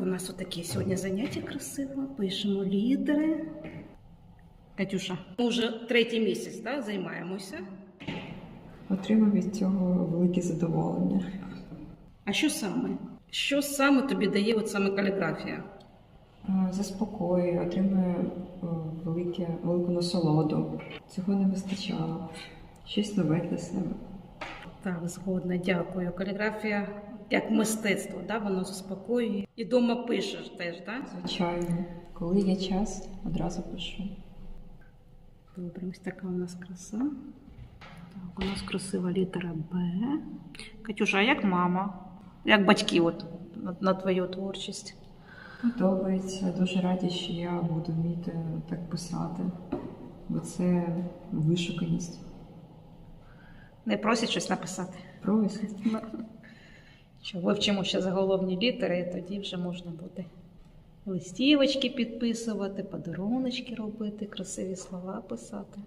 у нас отакі сьогодні заняття красиво. Пишемо літери. Катюша, ми вже третій місяць да, займаємося. Отримав від цього велике задоволення. А що саме? Що саме тобі дає от саме каліграфія? Е, Заспокоює, отримує е, велике, велику насолоду. Цього не вистачало. Щось нове для себе. Так, згодна, дякую. Каліграфія як мистецтво, да, воно заспокоює. І дома пишеш теж, так? Да? Звичайно, коли є час, одразу пишу. Добре, ось така у нас краса. Так, у нас красива літера Б. Катюша, а як мама? Як батьки от, на, на твою творчість? Подобається. Дуже раді, що я буду вміти так писати, бо це вишуканість. Не просять щось написати. Просить. Що вивчимо ще заголовні літери, і тоді вже можна буде листівочки підписувати, подаруночки робити, красиві слова писати.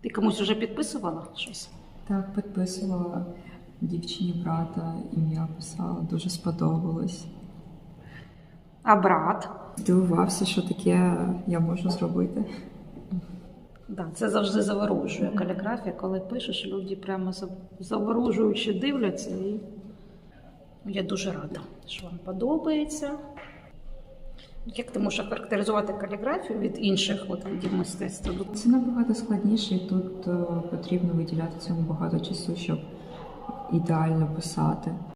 Ти комусь вже підписувала щось? Так, підписувала дівчині брата, ім'я писала, дуже сподобалось. А брат? Здивувався, що таке я можу зробити. Да, це завжди заворожує каліграфія, коли пишеш, люди прямо зав- заворожуючи дивляться. І я дуже рада, що вам подобається. Як ти можеш характеризувати каліграфію від інших видів мистецтва? Це набагато складніше, і тут е, потрібно виділяти цьому багато часу, щоб ідеально писати.